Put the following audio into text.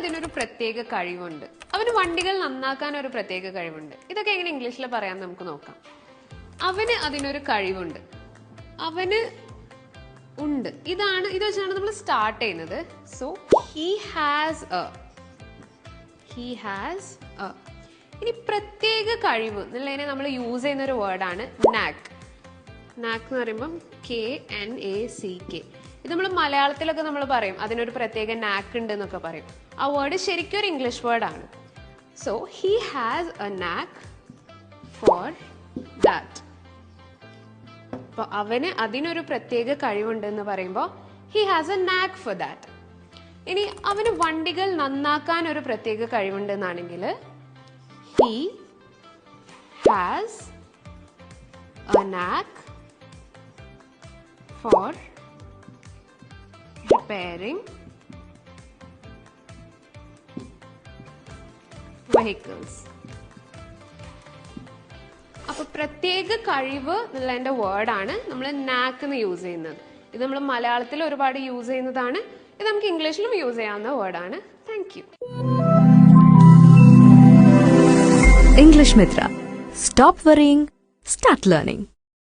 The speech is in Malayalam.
അതിനൊരു പ്രത്യേക കഴിവുണ്ട്. അവന് വണ്ടികൾ നന്നാക്കാൻ ഒരു പ്രത്യേക കഴിവുണ്ട്. ഇതൊക്കെ എങ്ങനെ ഇംഗ്ലീഷിൽ പറയാൻ നമുക്ക് നോക്കാം. അവന് അതിനൊരു കഴിവുണ്ട്. അവന് ഉണ്ട്. ഇതാണ് ഇത് വെച്ചാണ് നമ്മൾ സ്റ്റാർട്ട് ചെയ്യുന്നത്. So he has a he has a ഇനി പ്രത്യേക കഴിവ് എന്നുള്ളതിനെ നമ്മൾ യൂസ് ചെയ്യുന്ന ഒരു വേർഡാണ് നാക്ക്. നാക്ക് എന്ന് പറയുമ്പം K N A C K ഇത് നമ്മൾ മലയാളത്തിലൊക്കെ നമ്മൾ പറയും. അതിനൊരു പ്രത്യേക നാക്ക് ഉണ്ട് എന്നൊക്കെ പറയും. ആ വേർഡ് ശരിക്കും ഒരു ഇംഗ്ലീഷ് വേർഡാണ് so he has a knack for that അപ്പോൾ അവന് അതിനൊരു പ്രത്യേക കഴിവുണ്ട് എന്ന് പറയുമ്പോൾ he has a knack for that ഇനി അവന് വണ്ടികൾ നന്നാക്കാൻ ഒരു പ്രത്യേക കഴിവുണ്ട് എന്നാണെങ്കിൽ he has a knack for repairing vehicles. അപ്പൊ പ്രത്യേക കഴിവ് എന്നുള്ളതിന്റെ വേർഡാണ് നമ്മൾ നാക്ക് എന്ന് യൂസ് ചെയ്യുന്നത്. ഇത് നമ്മൾ മലയാളത്തിൽ ഒരുപാട് യൂസ് ചെയ്യുന്നതാണ്. ഇത് നമുക്ക് ഇംഗ്ലീഷിലും യൂസ് ചെയ്യാവുന്ന വേർഡാണ്. Thank you English Mitra. Stop worrying start learning.